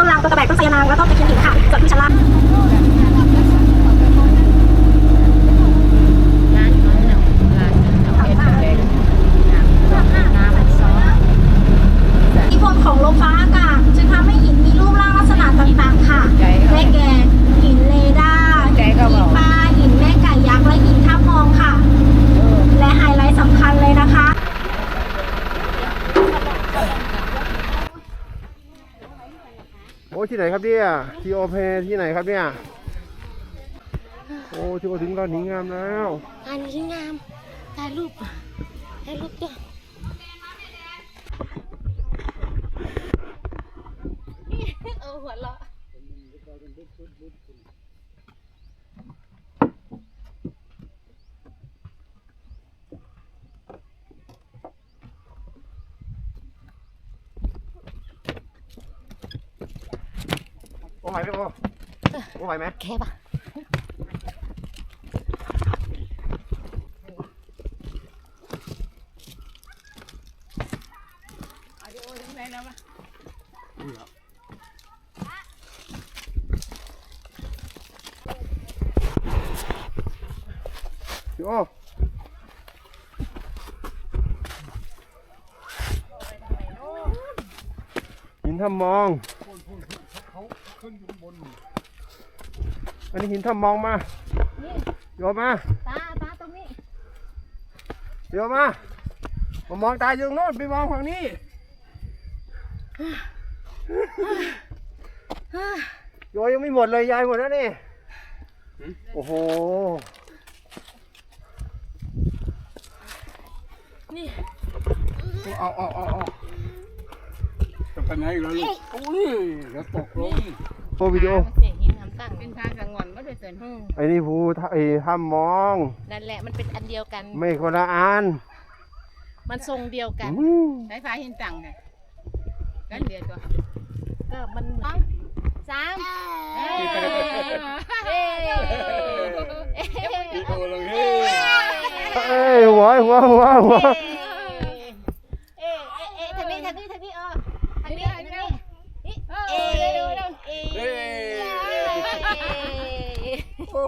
ต้นลางตัวกระแบกต้นไทรนางแล้วก็ตะเคียนหินค่ะส่วนพืชชั้นล่าง อ้ที่ไหนครับเนี่ยทีโอเพที่ไหนครับเนี่ยโอ้ที่โอถึงก้อนหินงามแล้วอันนี้งามถ่ายรูปถ่ายรูปด้วยเออหัวเราะ ไหวไหมโอ้โอ้ไหวไหมแค่ปะพี่โอ้หินทำมอง อันนี้หินทำมองมาโยมมาตาตาตรงนี้โยมมามามองตาอยู่ตรงโน้นไปมองฝั่งนี้โยยังไม่หมดเลยยายหมดแล้วนี่โอ้โหเอาเอาเอาเอาจะ ไปไหนอีกแล้วลูกโอ้ยเดี๋ยวตกลงโอ้วิดีโอเสียงหินน้ำตั้งเป็นทางกังวลก็ด้วยเกินไอ้นี่ภูทะไอ้ถ้ำมอง นั่นแหละมันเป็นอันเดียวกัน ไม่คนละอัน มันทรงเดียวกันอืมสายฟ้าหินตังเนี่ยกันเดียวตัวก็มันเหมือนสามเอ้ยเอ้ยพี่โตลงเฮ้ยเอ้ยหัวหัวหัวหัว เอ้ยเอ้ยเอ้ยทางนี้ทางนี้ทางนี้เออทางนี้ทางนี้นี่ เอเอ้อยเร็วเร็วเอ้ยเฮ้ยโอ้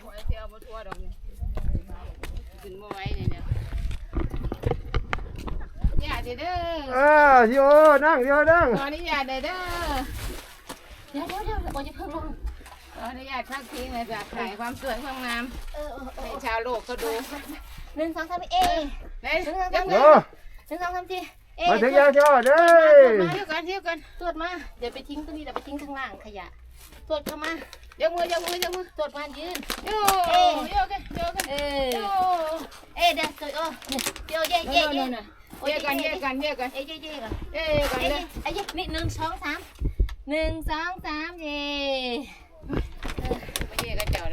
โอ้ยเที่ยวมาทั่วดอกเนี่ยขึ้นมาไว้เนี่ยเนี่ยอย่าเด้อเด้อเออโยนั่งโยนั่งขออนุญาตเด้อเด้อเดี๋ยวเดี๋ยวเดี๋ยวโอ้ยจะเพิ่งลงขออนุญาตทักทีนะจ๊ะถ่ายความสวยความงามเออเออเอให้อชาวโลก เขาดูหนึ่งสองสามเอ้ยเด้ยโยหนึ่งสองสามสี่เอ้ยมาถึงยังโยเด้ยเที่ยวกันเที่ยวกันตรวจมาเดี๋ยวไปทิ้งตรงนี้เดี๋ยวไปทิ้งข้างล่างขยะตรวจเข้ามายกมือยกมือยกมือตรวจมายืนโยโยกันโยกันเออโยเอ้ยเดี๋ยวตรวจโอ้เดี๋ยวเย่เย่เย่เย่กันเย่กันเย่กันเอ้ยเย่เย่ก่อนเย่กันเอ้ยเลเย่ยเอ้ยเย่นี่หนึ่งสองสามหนึ่งสองสามเย่